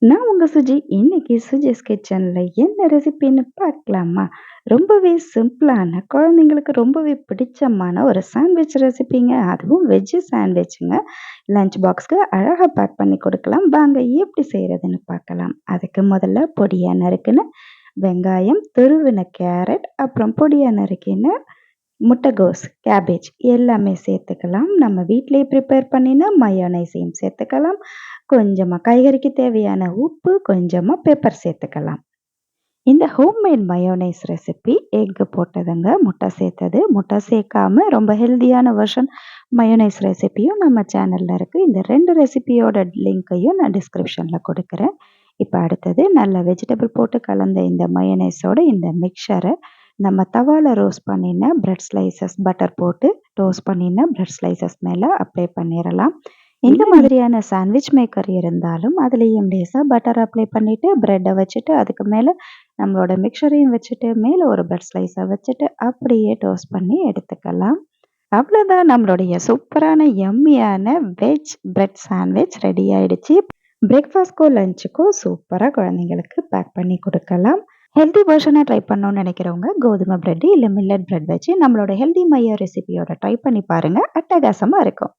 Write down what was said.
நான் உங்கள் சுஜி. இன்னைக்கு சுஜிஸ் கிச்சனில் என்ன ரெசிபின்னு பார்க்கலாமா? ரொம்பவே சிம்பிளான, குழந்தைங்களுக்கு ரொம்பவே பிடிச்சமான ஒரு சாண்ட்விச் ரெசிபிங்க. அதுவும் வெஜ்ஜு சாண்ட்விச்சுங்க. லஞ்ச் பாக்ஸ்க்கு அழகாக பேக் பண்ணி கொடுக்கலாம். வாங்க எப்படி செய்கிறதுன்னு பார்க்கலாம். அதுக்கு முதல்ல பொடியாக நறுக்குன்னு வெங்காயம், துருவின கேரட், அப்புறம் பொடியாக நறுக்கின்னு முட்டைகோஸ், கேபேஜ் எல்லாமே சேர்த்துக்கலாம். நம்ம வீட்டிலே ப்ரிப்பேர் பண்ணினா மயோனைஸையும் சேர்த்துக்கலாம். கொஞ்சமாக காய்கறிக்கு தேவையான உப்பு, கொஞ்சமாக பெப்பர் சேர்த்துக்கலாம். இந்த ஹோம்மேட் மயோனைஸ் ரெசிபி எக் போட்டதுங்க. முட்டை சேர்த்தது. முட்டை சேர்க்காம ரொம்ப ஹெல்தியான வெர்ஷன் மயோனைஸ் ரெசிபியும் நம்ம சேனலில் இருக்குது இந்த ரெண்டு ரெசிபியோட லிங்க்கையும் நான் டிஸ்கிரிப்ஷனில் கொடுக்குறேன். இப்போ அடுத்தது நல்ல வெஜிடபிள் போட்டு கலந்த இந்த மயோனைஸோட இந்த மிக்சரை நம்ம தவால ரோஸ்ட் பண்ணின பிரெட் ஸ்லைசஸ் பட்டர் போட்டு டோஸ்ட் பண்ணின பிரெட் ஸ்லைசஸ் மேலே அப்ளை பண்ணிடலாம் இந்த மாதிரியான சாண்ட்விச் மேக்கர் இருந்தாலும் அதுலயும் லேசா பட்டர் அப்ளை பண்ணிட்டு பிரெட்ட வச்சுட்டு அதுக்கு மேல நம்மளோட மிக்ஸ்சரையும் வச்சுட்டு மேல ஒரு பிரெட் ஸ்லைஸ வச்சுட்டு அப்படியே டோஸ்ட் பண்ணி எடுத்துக்கலாம். அவ்வளோதான் நம்மளுடைய சூப்பரான யம்மியான வெஜ் பிரெட் சாண்ட்விச் ரெடி ஆயிடுச்சு. பிரேக்ஃபாஸ்ட்க்கோ, லஞ்சுக்கோ சூப்பரா குழந்தைங்களுக்கு பேக் பண்ணி கொடுக்கலாம். ஹெல்தி வெர்ஷனா ட்ரை பண்ணணும்னு நினைக்கிறவங்க கோதுமை பிரெட் இல்ல மில்லட் பிரெட் வச்சு நம்மளோட ஹெல்தி மயோ ரெசிபியோட ட்ரை பண்ணி பாருங்க. அட்டகாசமா இருக்கும்.